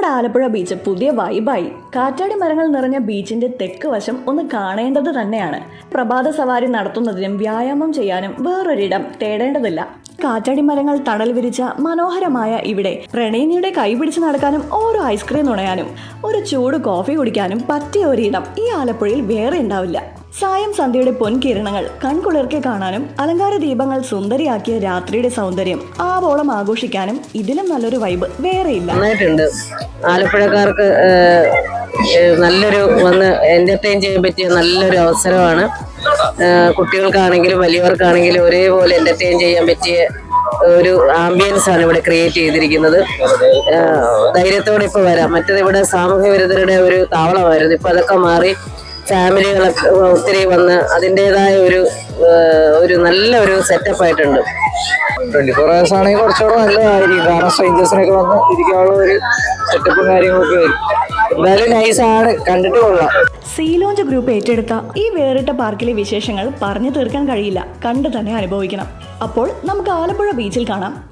നമ്മുടെ ആലപ്പുഴ ബീച്ച് പുതിയ വൈബായി കാറ്റാടി മരങ്ങൾ നിറഞ്ഞ ബീച്ചിന്റെ തെക്ക് വശം ഒന്ന് കാണേണ്ടത് തന്നെയാണ്. പ്രഭാത സവാരി നടത്തുന്നതിനും വ്യായാമം ചെയ്യാനും വേറൊരിടം തേടേണ്ടതില്ല. കാറ്റാടി മരങ്ങൾ തണൽ വിരിച്ച മനോഹരമായ ഇവിടെ പ്രണയിനിയുടെ കൈപിടിച്ച് നടക്കാനും ഓരോ ഐസ്ക്രീം നുണയാനും ഒരു ചൂട് കോഫി കുടിക്കാനും പറ്റിയ ഒരിടം ഈ ആലപ്പുഴയിൽ വേറെ ഉണ്ടാവില്ല. സായം സന്ധ്യയുടെ പൊൻകിരണങ്ങൾ കൺകുളിർക്കെ കാണാനും അലങ്കാര ദീപങ്ങൾ സുന്ദരിയാക്കിയ രാത്രിയുടെ സൗന്ദര്യം ആവോളം ആഘോഷിക്കാനും ഇതിലും നല്ലൊരു വൈബ് വേറെയില്ല. ആലപ്പുഴക്കാർക്ക് നല്ലൊരു വന്ന് എന്റർടൈൻ ചെയ്യാൻ പറ്റിയ നല്ലൊരു അവസരമാണ്. കുട്ടികൾക്കാണെങ്കിലും വലിയവർക്കാണെങ്കിലും ഒരേപോലെ എന്റർടൈൻ ചെയ്യാൻ പറ്റിയ ഒരു ആംബിയൻസ് ആണ് ഇവിടെ ക്രിയേറ്റ് ചെയ്തിരിക്കുന്നത്. ധൈര്യത്തോടെ ഇപ്പൊ വരാം. മറ്റത് ഇവിടെ സാമൂഹ്യ വിരുദ്ധരുടെ ഒരു താവളമായിരുന്നു. ഇപ്പൊ അതൊക്കെ മാറി ഫാമിലികളൊക്കെ ഒത്തിരി വന്ന് അതിന്റെതായ ഒരു ഒരു നല്ല ഒരു സെറ്റപ്പ് ആയിട്ടുണ്ട്. ട്വന്റി ഫോർ ഹവേഴ്സ് ആണെങ്കിൽ കുറച്ചുകൂടെ നല്ലതായിരിക്കും. കാരണം സ്ട്രേഞ്ചേഴ്സിനൊക്കെ വന്ന് ഇരിക്കാനുള്ള ഒരു സെറ്റപ്പും കാര്യങ്ങളൊക്കെ വരും. എന്തായാലും നൈസാണ് കണ്ടിട്ട് കൊള്ളാം. സീലോഞ്ച് ഗ്രൂപ്പ് ഏറ്റെടുത്ത ഈ വേറിട്ട പാർക്കിലെ വിശേഷങ്ങൾ പറഞ്ഞു തീർക്കാൻ കഴിയില്ല. കണ്ടു തന്നെ അനുഭവിക്കണം. അപ്പോൾ നമുക്ക് ആലപ്പുഴ ബീച്ചിൽ കാണാം.